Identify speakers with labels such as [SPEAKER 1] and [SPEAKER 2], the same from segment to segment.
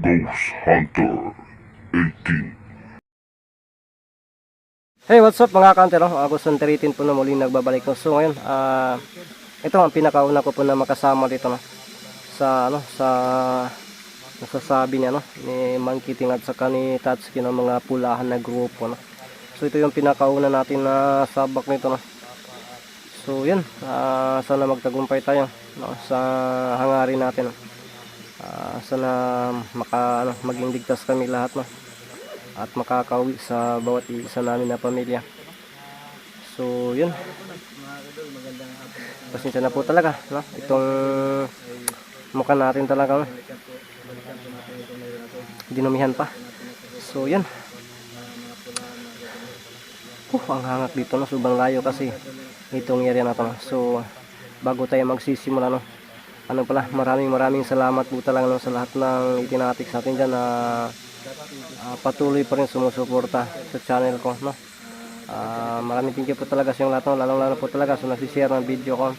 [SPEAKER 1] Ghost Hunter 18.
[SPEAKER 2] Hey, what's up mga kanter? No? Ako Tiritin po na muli nagbabalik ko. So ngayon, ah ito ang pinakauna ko po na makasama dito no? sa ano sa nasasabi niya no ni Monkey Ting at saka ni Tatsuki ng mga pulahan na grupo no. So ito yung pinakauna natin na sabak nito no. So yun, ah, sana magtagumpay tayo no, sa hangarin natin no. Ah, sana maka ano, maging ligtas kami lahat no at makakauwi sa bawat isa namin na pamilya. So, yun. Pasensya na po talaga, no? Itong mukha natin talaga, no? Dinumihan pa. So, yun. Uh, ang hangat dito, no? Subang layo kasi itong area na to, no? So, bago tayo magsisimula, no? Ano pala, maraming maraming salamat po talaga sa lahat ng itinatics natin dyan na ah, patuloy pa rin sumusuporta sa channel ko no? Ah, maraming thank you po talaga sa yung lahat no? lalong lalo po talaga sa nagsishare ng video ko.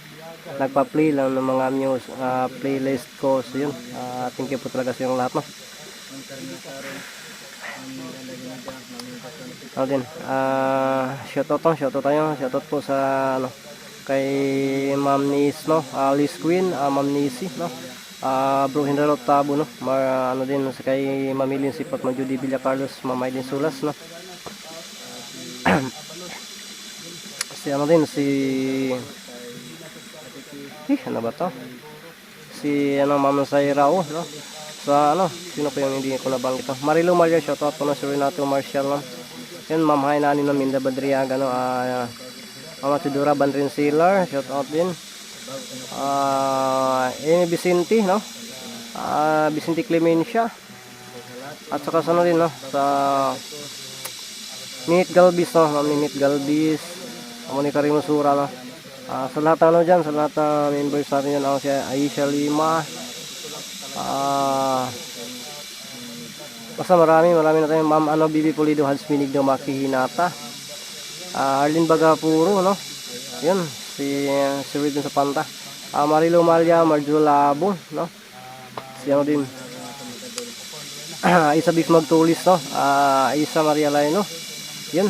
[SPEAKER 2] Nagpa-play lang ng mga news ah, playlist ko. So yun Ah, thank you po talaga sa yung lahat no? Ano din ah shoutout to shoutout tayo shoutout po sa ano kay Ma'am Nis no? Uh, Liz Queen uh, Ma'am Nisi no? Ah, bro Henry Tabo no? Mar, ano din sa kay Mamilin Sipat Ma'am Judy Villa Carlos Ma'am Aiden Sulas no? Si ano din si eh, ano ba to? Si ano Ma'am Sairao no? Sa ano sino pa yung hindi ko nabanggit to? Marilo Maria shoutout po na si Renato Marcial no yun Ma'am Hainani ng Minda Badriaga no? Ah Mama Tudora Bandrin Silar shoutout din. Ah Amy Vicente no? Ah Vicente Clemencia. At saka sa ano din no? Sa Minit Galbis no? Ma'am Galbis. Monica Rimusura no? Ah, sa lahat ng ano dyan, sa lahat ng members natin yan, ako si Aisha Lima, ah, basta marami, marami na tayo, Ma'am ano, Bibi Pulido, Hans Minigdo, Maki Hinata, ah, Arlene Bagapuro, no, yun, si, si Ridon sa Panta, ah, Marilo Malia, Marjo Labo, no, si ano din, Isa Beef Magtulis, no, ah, Isa Maria Laino, yun,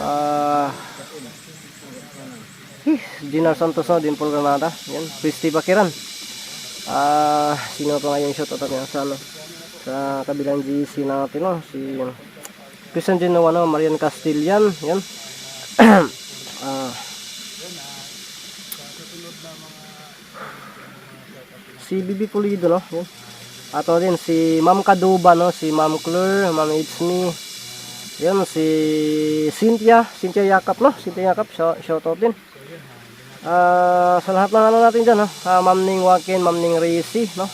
[SPEAKER 2] ah, Eh, Gina Santos no, Dimple Granada. Yan, Christy Bakiran. Ah, sino pa ngayon shot out niya sa ano? Sa kabilang GC natin no, si Christian Genoa no, Marian Castillan, yan. ah, si Bibi Pulido no, yan. Ato din si Ma'am Kaduba no, si Ma'am Claire, Ma'am It's Me. Yan si Cynthia, Cynthia Yakap no, Cynthia Yakap, shout, out din. Ah, sa lahat ng ano natin dyan, no? Ah, Ma'am Ning Wakin, Ma'am Ning Resi, no?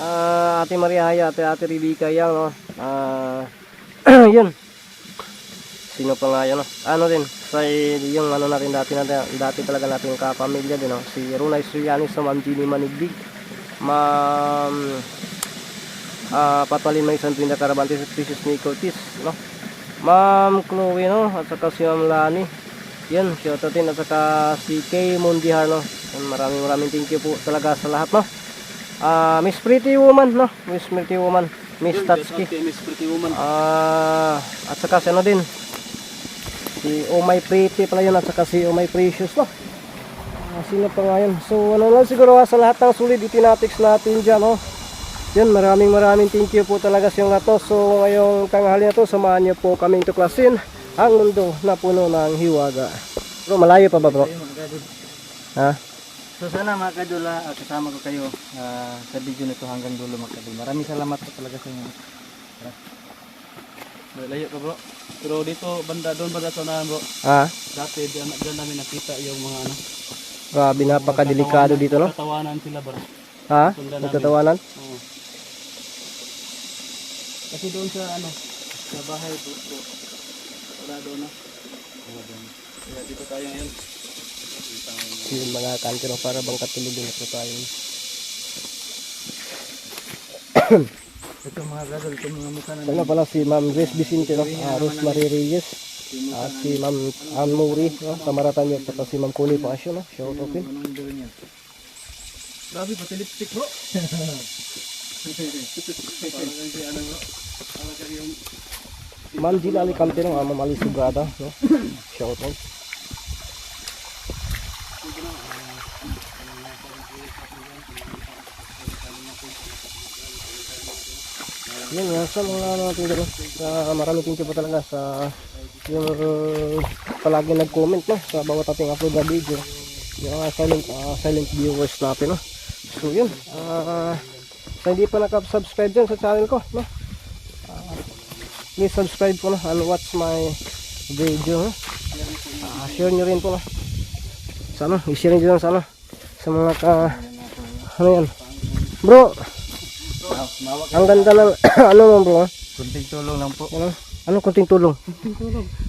[SPEAKER 2] Ah, Ate Maria Haya, Ate Ate Rebecca Yang, no? Ah, yun. Sino pa nga yun, no? Ano din, sa yung ano natin dati, natin, dati talaga natin kapamilya din, no? Si Runay Suyani, sa Ma'am Ginny Manigdig, Ma'am ah, Patwalin May San Pinda Carabante, sa Precious Nico Tis, no? Ma'am Chloe, no? At saka si Ma'am Lani, yan, shoutout din at saka si Kay Mundihar no. Maraming maraming thank you po talaga sa lahat no. Ah, Miss Pretty Woman no. Miss Pretty Woman, Miss Tatsuki.
[SPEAKER 3] Miss Pretty Woman.
[SPEAKER 2] Ah, at saka si ano din. Si Oh My Pretty pala yun at saka si Oh My Precious no. Ah, sino pa nga yun? So ano lang siguro ah, sa lahat ng solid itinatics natin dyan no. Yan, maraming maraming thank you po talaga sa yung lato. So ngayong tanghali na to, samahan niyo po kaming tuklasin ang mundo na puno ng hiwaga. Bro, malayo pa ba bro? Ha?
[SPEAKER 3] So sana mga kadol, ah, kasama ko kayo ah, sa video nito hanggang dulo mga kadol. Maraming salamat po talaga sa inyo. Tara. Bro, Layo ka bro. Pero dito banda doon banda sa unahan bro.
[SPEAKER 2] Ha?
[SPEAKER 3] Dati diyan, diyan namin nakita yung mga ano.
[SPEAKER 2] Grabe, napakadelikado dito, no?
[SPEAKER 3] Katawanan sila bro.
[SPEAKER 2] Ha? Nagtatawanan?
[SPEAKER 3] Oo. Kasi doon sa ano, sa bahay bro. bro. Wala doon na. Wala doon. Kaya dito tayo ngayon.
[SPEAKER 2] Yung mga kantero para bang katulog na po tayo.
[SPEAKER 3] Ito mga kadol, ito mga mukha na
[SPEAKER 2] Ano pala si Ma'am Grace Vicente, no? Ah, Rosemary Reyes. At si Ma'am Ann Murray, no? Kamaratan niyo. At si Ma'am Connie Pasio, no? Shout out din.
[SPEAKER 3] Niya? Grabe, pati lipstick bro. Yung
[SPEAKER 2] Ma'am Gina Alicante no, Ma'am Ali Subrada, no? Shout out. Yan nga, sa mga natin dito, sa maraming thank you po talaga sa yung palagi nag-comment no, sa bawat ating upload na video. Yung mga silent, ah, silent viewers natin no. So yun, ah sa hindi pa nakasubscribe dyan sa channel ko, no? please subscribe po no and watch my video no? Ah, share nyo rin po no? sa i-share nyo lang sa ano sa mga ka ano yan bro. Ang ganda ng ano mo bro?
[SPEAKER 3] Kunting tulong lang po.
[SPEAKER 2] ano? Ano kunting tulong?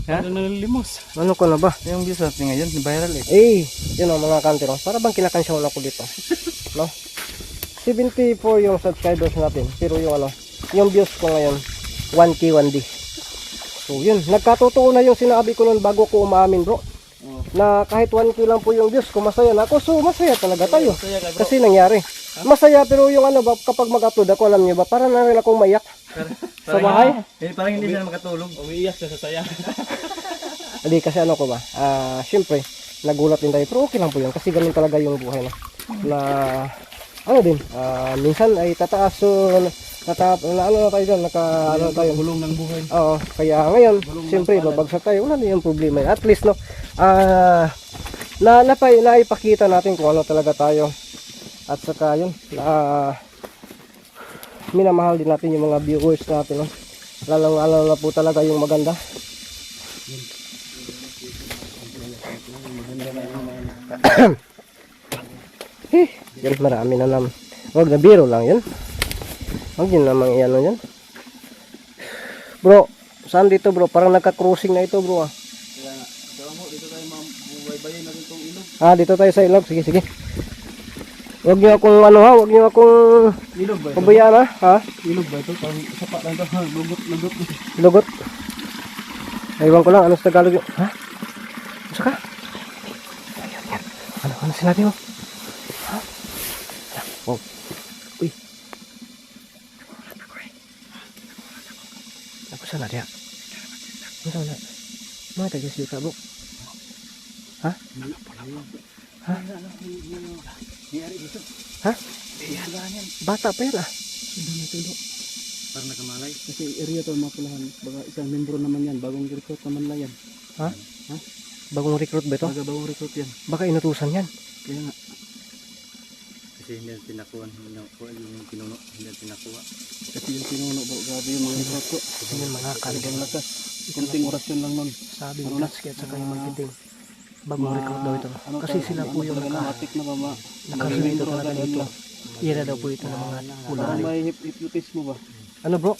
[SPEAKER 3] Ha? Ano nalimos?
[SPEAKER 2] ano ko na ba?
[SPEAKER 3] Yung views natin ngayon, viral eh.
[SPEAKER 2] eh yun o mga kantero para bang kinakansyawan ako dito? No? 74 yung subscribers natin. Pero yung ano yung views ko ngayon 1k 1d so yun. Nagkatotoo na yung sinabi ko noon bago ko umamin bro.
[SPEAKER 3] Oh.
[SPEAKER 2] na kahit 1k lang po yung views ko masaya na ako. So masaya talaga tayo.
[SPEAKER 3] Saya ka bro.
[SPEAKER 2] kasi nangyari masaya pero yung ano ba kapag mag-upload ako alam niyo ba para na rin akong maiyak sa bahay
[SPEAKER 3] Eh, parang hindi siya makatulog. Umiiyak siya sa saya.
[SPEAKER 2] hindi kasi ano ko ba ah syempre nagulat din tayo pero okay lang po yun kasi ganun talaga yung buhay no? na ano din ah, minsan ay tataas so nata, na, ano na tayo dyan naka ano tayo
[SPEAKER 3] Bulong ng buhay.
[SPEAKER 2] Oo, kaya ngayon, siyempre babagsak tayo, wala na yung problema. At least no, ah na napay naipakita natin kung ano talaga tayo. At saka yun, na minamahal din natin yung mga viewers natin, no. Lalong lalo na po talaga yung maganda. eh, yan marami na naman. Huwag na biro lang yan. Huwag yun namang iyan yan. Bro, saan dito bro? Parang nagka-cruising na ito bro ah.
[SPEAKER 3] Kaya nga, dito tayo mabubaybayin natin itong ilog.
[SPEAKER 2] Ah, dito tayo sa ilog. Sige, sige. Huwag niyo akong ano ha, huwag niyo akong
[SPEAKER 3] Ilog ba ito?
[SPEAKER 2] pabayaan ha. Ha?
[SPEAKER 3] Ilog ba ito? Parang sapa lang ito. Lugot, lugot.
[SPEAKER 2] Lugot. Aywan ko lang, ano sa Tagalog yun? Ha? Ano ka? Ayan, yan. Ano, ano sinabi mo? Ha? Oh. Uy. Ako sana dia. Ano sana? Mga taga-siyo ka, bro. Ha? Ha? Ha? Bata pa yan ah.
[SPEAKER 3] Ito. Parang nakamalay. Kasi area to mapulahan. Baka isang membro naman yan. Bagong recruit naman lang yan.
[SPEAKER 2] Ha? Bagong recruit ba ito?
[SPEAKER 3] Baga bagong recruit yan.
[SPEAKER 2] Baka inutusan yan.
[SPEAKER 3] Kaya nga. Kasi hindi natin pinakuha. Hindi nakuha yung pinuno. Hindi natin pinakuha. Kasi yung pinuno? Grabe yung mga recruit ko.
[SPEAKER 2] Yun mga
[SPEAKER 3] Talagang lakas. Kunting orasyon lang nun.
[SPEAKER 2] Sabi
[SPEAKER 3] Ano
[SPEAKER 2] ng
[SPEAKER 3] na?
[SPEAKER 2] Tats at saka yung marketing. Bagong recruit daw ito.
[SPEAKER 3] Ano
[SPEAKER 2] Kasi sila po yung
[SPEAKER 3] talaga
[SPEAKER 2] naka,
[SPEAKER 3] matik na ba
[SPEAKER 2] nakasunito talaga dito. na daw po ito ng mga
[SPEAKER 3] Parang
[SPEAKER 2] pulari.
[SPEAKER 3] may hip- hypnotismo ba?
[SPEAKER 2] Ano bro?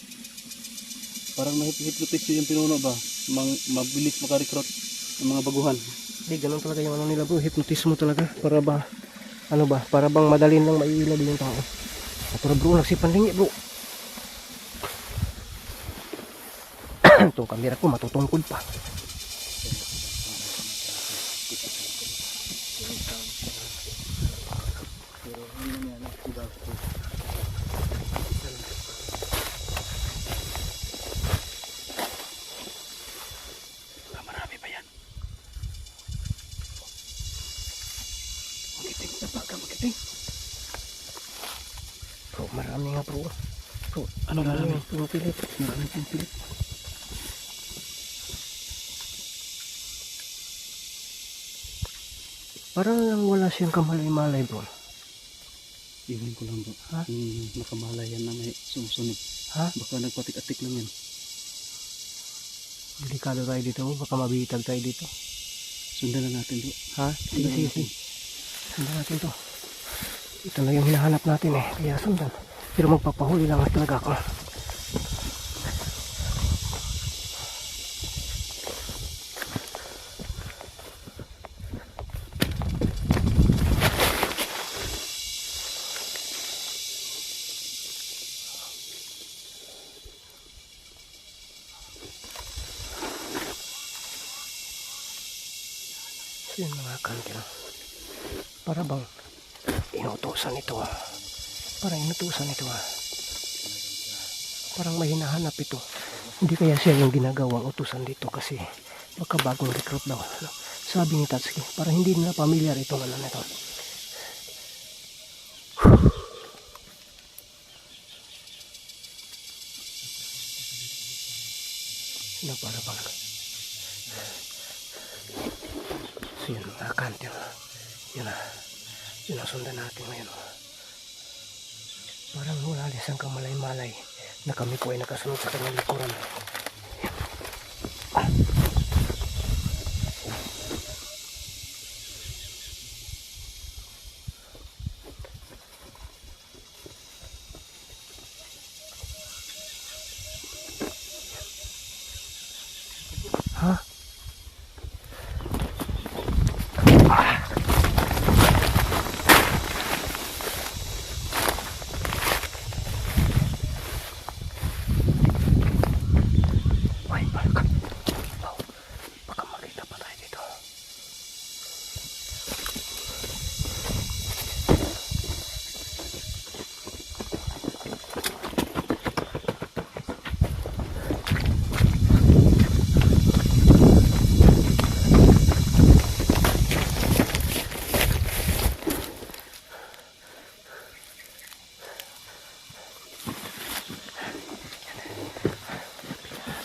[SPEAKER 3] Parang may hypnotismo yung pinuno ba? Mang, mabilis makarecruit ng mga baguhan.
[SPEAKER 2] Hindi, ganun talaga yung ano nila bro. Hypnotismo talaga. Para ba, ano ba, para bang madalin lang maiila din yung tao. Pero bro, nagsipanlingi bro. Itong kamera ko matutungkod pa. Marami nga bro. Bro,
[SPEAKER 3] Ano marami?
[SPEAKER 2] Yung pilit.
[SPEAKER 3] Marami pang pilit.
[SPEAKER 2] Parang lang wala siyang kamalay-malay bro.
[SPEAKER 3] Iwan ko lang bro.
[SPEAKER 2] Ha?
[SPEAKER 3] Hmm, nakamalayan na may sumusunod.
[SPEAKER 2] Ha?
[SPEAKER 3] Baka nagpatik-atik lang yan.
[SPEAKER 2] Delikado tayo dito. Baka mabitag tayo dito.
[SPEAKER 3] Sundan na natin bro.
[SPEAKER 2] Ha? Sige, sige, sige. Sundan natin to. Ito na yung hinahanap natin eh. Kaya sundan. Pero magpapahuli lang talaga ako. Yun mga kantin. Para bang inutusan ito ah. Para inutusan ito ah. Parang may hinahanap ito. Hindi kaya siya yung ginagawang utusan dito kasi baka bagong recruit daw. Sabi ni Tatsuki, parang hindi nila familiar itong ano na ito. Na para bang So yun mga kante Yun na Yun ang sundan natin ngayon. Parang wala lisang kamalay-malay na kami po ay nakasunod sa kanyang likuran. Ha? Ay, baka, oh, baka makita pa tayo dito.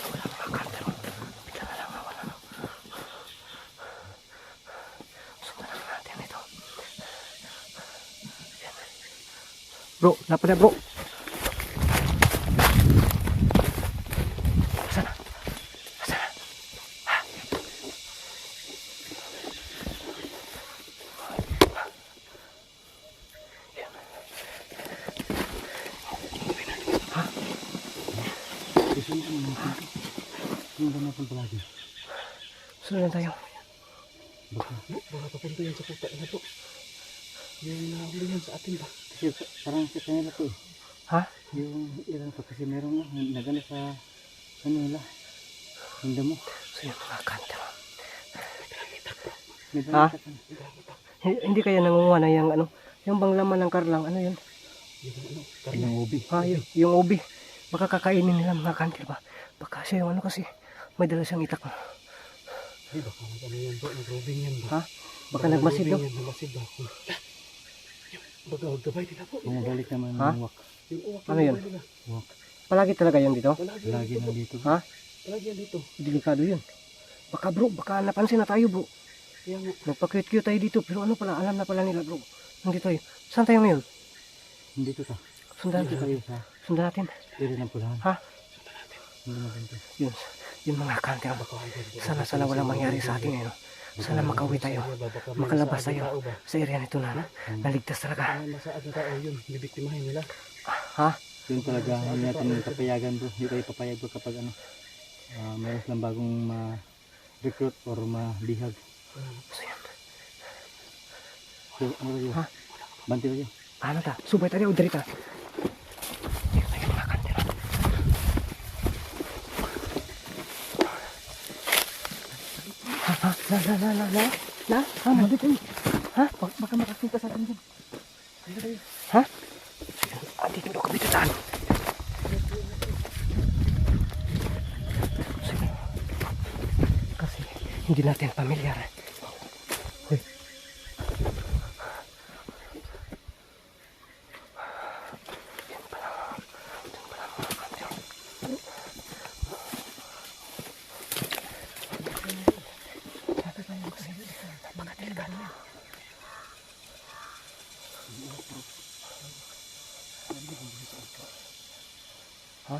[SPEAKER 2] Wala mga kante, oh. Bigla na lang nawala, no? Sundan lang natin ito. Yan. Bro, lapad na bro. Sana. Sana. Yan. Ha? Sundan tayo.
[SPEAKER 3] Baka, baka papunta yan sa puta na to. Yung nahuli yan sa atin ba? Kasi parang sa kanila to eh.
[SPEAKER 2] Ha?
[SPEAKER 3] Yung ilan pa kasi meron na, nagano sa ano nila. Hindi mo.
[SPEAKER 2] So yun mga kante, oh.
[SPEAKER 3] May
[SPEAKER 2] Ha? Hindi kaya nangunguha na yung ano, yung bang laman ng karlang, ano yun?
[SPEAKER 3] Yung ubi.
[SPEAKER 2] Ha, yung, yung ubi. Baka kakainin nila mga kantil ba? Baka siya yung ano kasi, may dala siyang itak.
[SPEAKER 3] Ay, baka ano yan bro, nag-robing yan ba?
[SPEAKER 2] Ha? Baka nagmasid daw.
[SPEAKER 3] nagmasid ba? Baka gabay nila po. Bumabalik naman
[SPEAKER 2] Ha?
[SPEAKER 3] yung uwak. Yung uwak.
[SPEAKER 2] Ano yun?
[SPEAKER 3] Uwak.
[SPEAKER 2] Palagi talaga yun dito?
[SPEAKER 3] Palagi, Lagi nandito.
[SPEAKER 2] Ha?
[SPEAKER 3] Palagi yan dito.
[SPEAKER 2] Delikado yun. Baka bro, baka napansin na tayo bro.
[SPEAKER 3] Kaya nga,
[SPEAKER 2] Nagpa-cute-cute tayo dito. Pero ano pala, alam na pala nila bro. Nandito tayo. Saan tayo ngayon?
[SPEAKER 3] dito ta.
[SPEAKER 2] Sundan,
[SPEAKER 3] Dito tayo sa
[SPEAKER 2] sundan natin.
[SPEAKER 3] area ng pulahan.
[SPEAKER 2] Ha?
[SPEAKER 3] Hindi natin to.
[SPEAKER 2] Yun. Yun mga kantil. Sana, sana walang mangyari sa atin ngayon. Sana makauwi tayo. Makalabas tayo sa area nito na. Naligtas talaga.
[SPEAKER 3] Masaad na tao yun, bibiktimahin nila.
[SPEAKER 2] Ha?
[SPEAKER 3] Yun talaga, hindi natin yung papayagan bro. Hindi tayo papayag bro kapag ano, uh, mayroon silang bagong ma-recruit or mabihag.
[SPEAKER 2] So yun.
[SPEAKER 3] So, ano tayo?
[SPEAKER 2] Ha?
[SPEAKER 3] Banti tayo.
[SPEAKER 2] Ano ta? Subay tayo, dirita. Yun tayo mga kantil. Na, na, na, na, na? Na? Ha? Nandito tayo. Ha?
[SPEAKER 3] Bak baka makakita sa atin dyan.
[SPEAKER 2] Ha? Ah, dito daw kami. Sige. Kasi hindi natin pamilyar. Uy. Yan pala. Yan pala mga kantil. Kasi napakadelikado. Ha?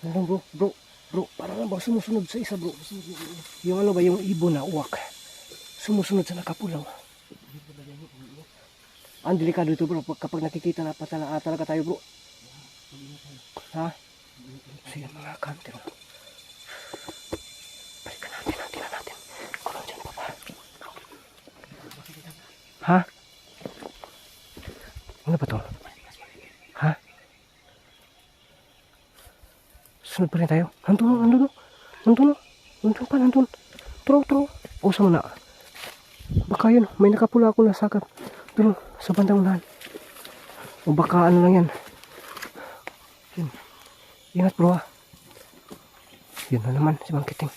[SPEAKER 2] Ano bro? Bro, bro, parang ba sumusunod sa isa bro? Yung ano ba, yung ibon na uwak. Sumusunod sa nakapulaw. Ang delikado ito bro, pag- kapag nakikita na pa tala- ah, talaga tayo bro. Ha? Sige mga kanter. Balikan natin, natin, natin. Kung nandyan pa ba? Ha? Ano ba to? Ha? Sunod pa rin tayo. Nandun, nandun, Nandun, nandun pa, nandun. Throw, throw. Pusa mo na. Baka yun, may nakapula ako na sakap. Doon, sa bandang ulan. O baka ano lang yan. Yun. Ingat bro ha. Yun na naman si Mang Kiting.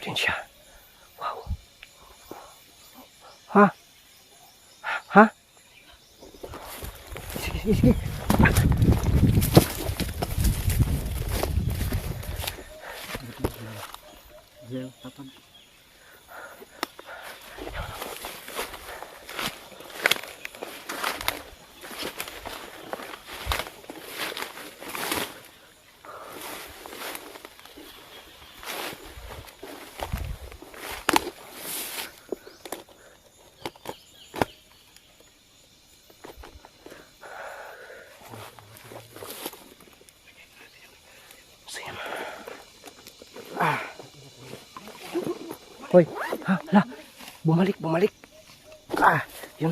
[SPEAKER 2] 进去啊！哇！啊啊！Ha? Hala. Bumalik, bumalik. Ah, yun.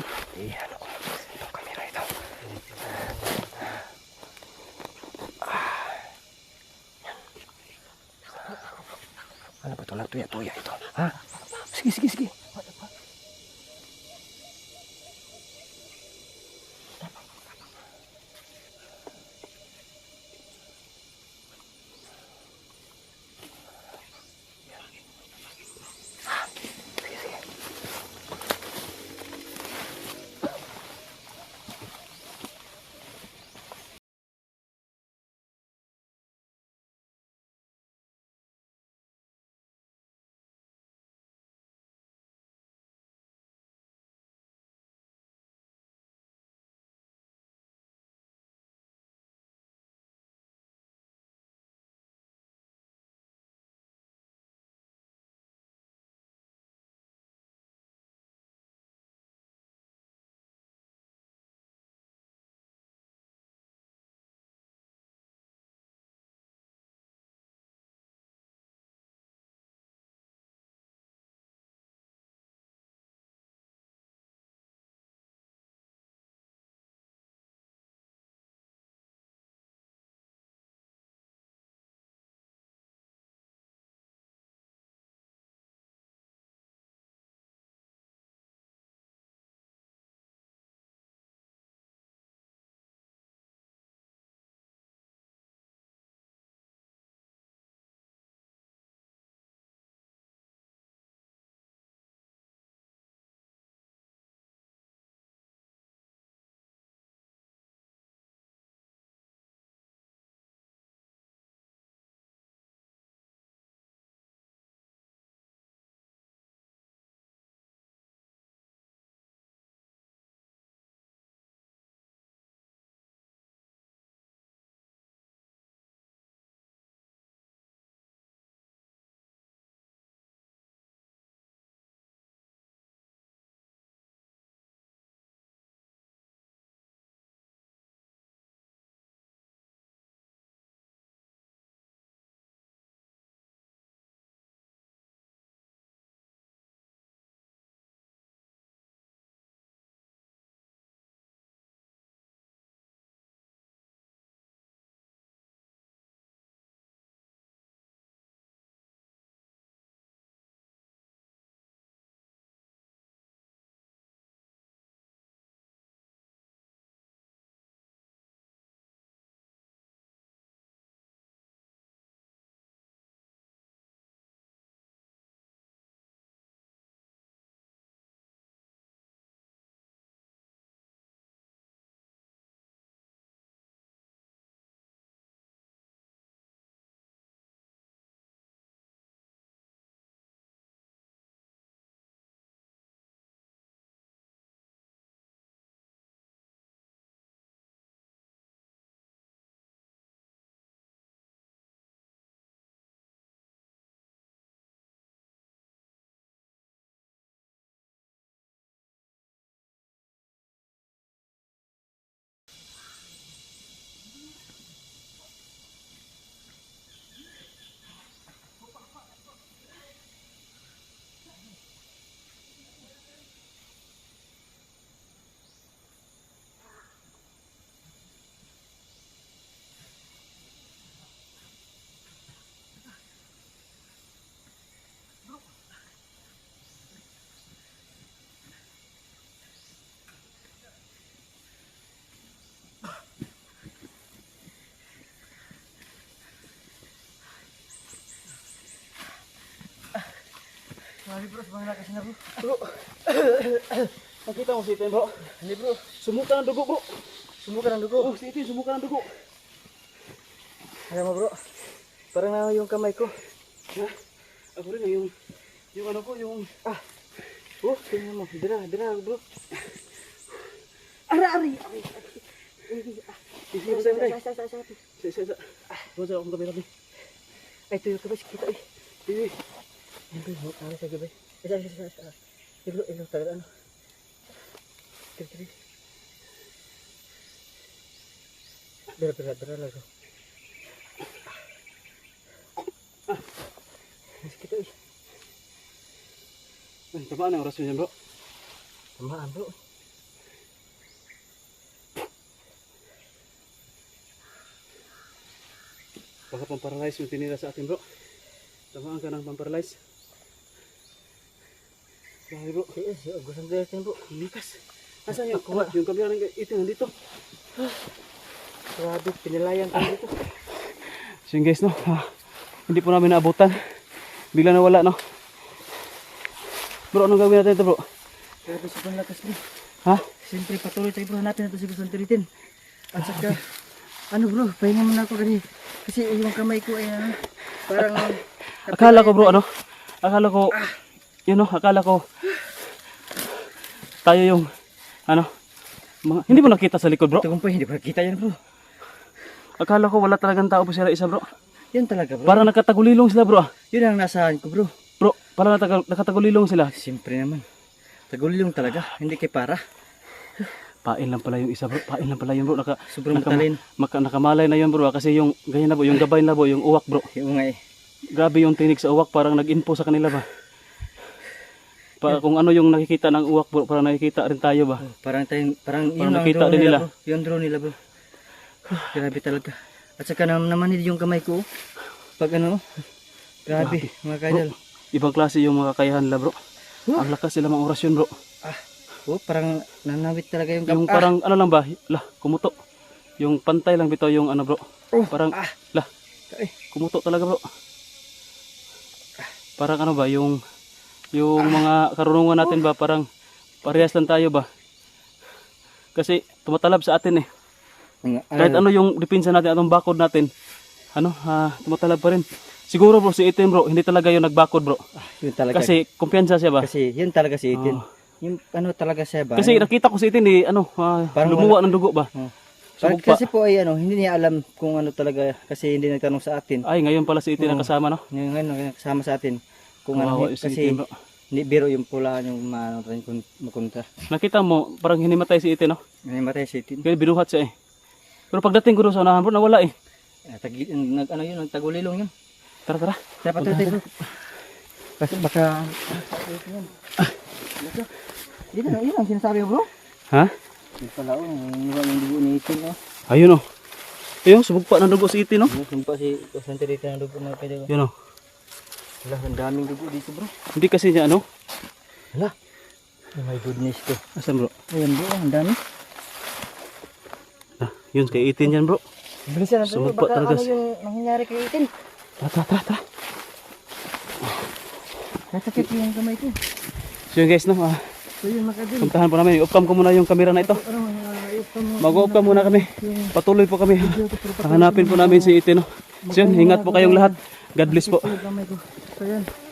[SPEAKER 3] Bro. Bro. Nakita mo si Itin bro?
[SPEAKER 4] Hindi bro.
[SPEAKER 3] Sumuka ng dugo bro.
[SPEAKER 4] Sumuka ng dugo.
[SPEAKER 3] Oh, si Itin, sumuka ng dugo.
[SPEAKER 4] Alam mo bro. Parang na yung kamay ko.
[SPEAKER 3] Ha? Ako rin yung, yung ano ko, yung,
[SPEAKER 4] Ah. Oh, tingnan mo. Dira, dira bro. Ara, ari. ari.
[SPEAKER 3] Sige, sige, sige.
[SPEAKER 4] Sa, sa, sa, sa.
[SPEAKER 3] Sige, sige, sige. Ah, Bro, akong gabi gabi.
[SPEAKER 4] Ay, tuyo ka ba? Kita eh.
[SPEAKER 3] Sige.
[SPEAKER 4] Yan mo ano sa gabi. Isa, isa, isa, isa. Ilo, ilo, talaga ano. Tiri, tiri. Dira, dira lang bro. Mas kita eh.
[SPEAKER 3] Ay, tamaan ang oras mo yan bro.
[SPEAKER 4] Tamaan bro.
[SPEAKER 3] Baka pamparalyze yung tinira sa atin bro. Tamaan ka ng pamparalyze. Grabe bro.
[SPEAKER 4] Si Es, yung gusto nila bro.
[SPEAKER 3] Likas. Nasaan yung,
[SPEAKER 4] nga.
[SPEAKER 3] yung kamera ng Itin nandito.
[SPEAKER 4] Grabe, pinilayan ko dito.
[SPEAKER 3] So yun guys no, ah, hindi po namin naabutan. Bigla na wala no. Bro, anong gagawin natin ito bro?
[SPEAKER 4] Grabe, sobrang lakas bro.
[SPEAKER 3] Ha?
[SPEAKER 4] Siyempre, patuloy tayo bro. Hanapin natin si Gusto Tiritin. At saka, ano bro, pahinga muna ako kasi, kasi yung kamay ko ay ano, parang,
[SPEAKER 3] Akala ko bro ano? Akala ko, yun no, akala ko tayo yung, ano, mga, hindi mo nakita sa likod bro?
[SPEAKER 4] tagumpay, hindi ko nakita yan bro.
[SPEAKER 3] Akala ko wala talagang tao po sila isa bro.
[SPEAKER 4] Yan talaga bro.
[SPEAKER 3] Parang nakatagulilong sila bro. ah.
[SPEAKER 4] Yun ang nasahan ko bro.
[SPEAKER 3] Bro, parang nataga- nakatagulilong sila.
[SPEAKER 4] Siyempre naman. Tagulilong talaga, hindi kay para.
[SPEAKER 3] Pain lang pala yung isa bro. Pain lang pala yun bro. Naka,
[SPEAKER 4] Sobrang
[SPEAKER 3] naka-
[SPEAKER 4] matalin.
[SPEAKER 3] maka- nakamalay na yun bro. ah. Kasi yung ganyan na bro, yung gabay na bro, yung uwak bro.
[SPEAKER 4] Yung nga eh.
[SPEAKER 3] Grabe yung tinig sa uwak, parang nag-info sa kanila ba. Pa, kung ano yung nakikita ng uwak bro, parang nakikita rin tayo ba.
[SPEAKER 4] Oh, parang tayong, parang yun
[SPEAKER 3] Parang
[SPEAKER 4] ang
[SPEAKER 3] nakita
[SPEAKER 4] drone
[SPEAKER 3] din
[SPEAKER 4] nila,
[SPEAKER 3] nila.
[SPEAKER 4] bro. Yung drone nila bro. Grabe talaga. At saka nam namanid yung kamay ko. Pag ano, grabe, mga kaidol.
[SPEAKER 3] Ibang klase yung mga kakayahan nila bro.
[SPEAKER 4] Huh?
[SPEAKER 3] Ang lakas sila mga orasyon bro.
[SPEAKER 4] Oh, parang nanawit talaga yung
[SPEAKER 3] Yung
[SPEAKER 4] kam-
[SPEAKER 3] parang ano lang ba, lah, kumuto. Yung pantay lang bitaw yung ano bro.
[SPEAKER 4] Oh,
[SPEAKER 3] Parang,
[SPEAKER 4] ah.
[SPEAKER 3] lah, kumuto talaga bro. Parang ano ba, yung, yung mga karunungan natin ba, parang parehas lang tayo ba. Kasi tumatalab sa atin eh. Kahit ano yung depensa natin, anong bakod natin, ano, ha, tumatalab pa rin. Siguro bro, si Itin bro, hindi talaga yung nagbakod bro.
[SPEAKER 4] Ah, yun talaga.
[SPEAKER 3] Kasi kumpiyansa siya ba?
[SPEAKER 4] kasi yun talaga si Itin.
[SPEAKER 3] Oh.
[SPEAKER 4] Yung ano talaga siya ba?
[SPEAKER 3] Kasi nakita ko si Itin eh, ano, ah,
[SPEAKER 4] Parang
[SPEAKER 3] lumuwa ng dugo ba?
[SPEAKER 4] Oh.
[SPEAKER 3] Subog
[SPEAKER 4] Parang
[SPEAKER 3] pa.
[SPEAKER 4] kasi po ay ano, hindi niya alam kung ano talaga kasi hindi nagtanong sa atin.
[SPEAKER 3] Ay, ngayon pala si Itin ang
[SPEAKER 4] Oo.
[SPEAKER 3] kasama no?
[SPEAKER 4] Ano, yung kasama sa atin. Kung ano,
[SPEAKER 3] Kawawa yung si
[SPEAKER 4] kasi
[SPEAKER 3] Itin bro.
[SPEAKER 4] hindi biro yung pula yung maano tayo kung makunta.
[SPEAKER 3] Nakita mo, parang hinimatay si Itin no?
[SPEAKER 4] May matay si Itin.
[SPEAKER 3] Kaya binuhat siya eh. Pero pagdating ko doon sa unahan bro, nawala eh.
[SPEAKER 4] Ah, tagi, nag, ano yun, nagtagulilong yun.
[SPEAKER 3] Tara, tara.
[SPEAKER 4] Dapat tayo tayo. Kasi baka... Yun ang, yun ang sinasabi mo bro.
[SPEAKER 3] Ha?
[SPEAKER 4] Yung pala oh, yung yung dugo ni Itin oh.
[SPEAKER 3] Ayun oh. Ayun, subog pa ng dugo si Itin no?
[SPEAKER 4] Yung sumpa si dito ng dugo mga kaibigan.
[SPEAKER 3] Yun oh.
[SPEAKER 4] Wala, ang daming dugo dito bro.
[SPEAKER 3] Hindi kasi niya ano?
[SPEAKER 4] Wala. Oh my goodness ko.
[SPEAKER 3] Asan bro?
[SPEAKER 4] Ayan bro, ang dami.
[SPEAKER 3] Ah, yun, kay Itin yan bro.
[SPEAKER 4] Bilisan natin bro,
[SPEAKER 3] Sumagpa
[SPEAKER 4] baka ano yung nangyayari kay Itin.
[SPEAKER 3] Tara, tara, tara. tara.
[SPEAKER 4] Nasakit yung kamay ko.
[SPEAKER 3] So yun guys no, ah,
[SPEAKER 4] So yun
[SPEAKER 3] puntahan po namin. I-off cam ko muna yung camera na ito.
[SPEAKER 4] Ano, ayos pa mo.
[SPEAKER 3] Mag-off cam muna kami. Patuloy po kami. Hanapin po namin si Itin no. So yun, ingat po kayong lahat. God bless po.
[SPEAKER 4] Yung kamay ko. So yan.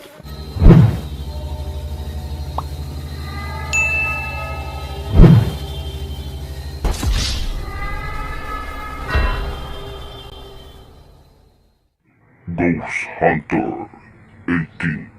[SPEAKER 1] Ghost Hunter 18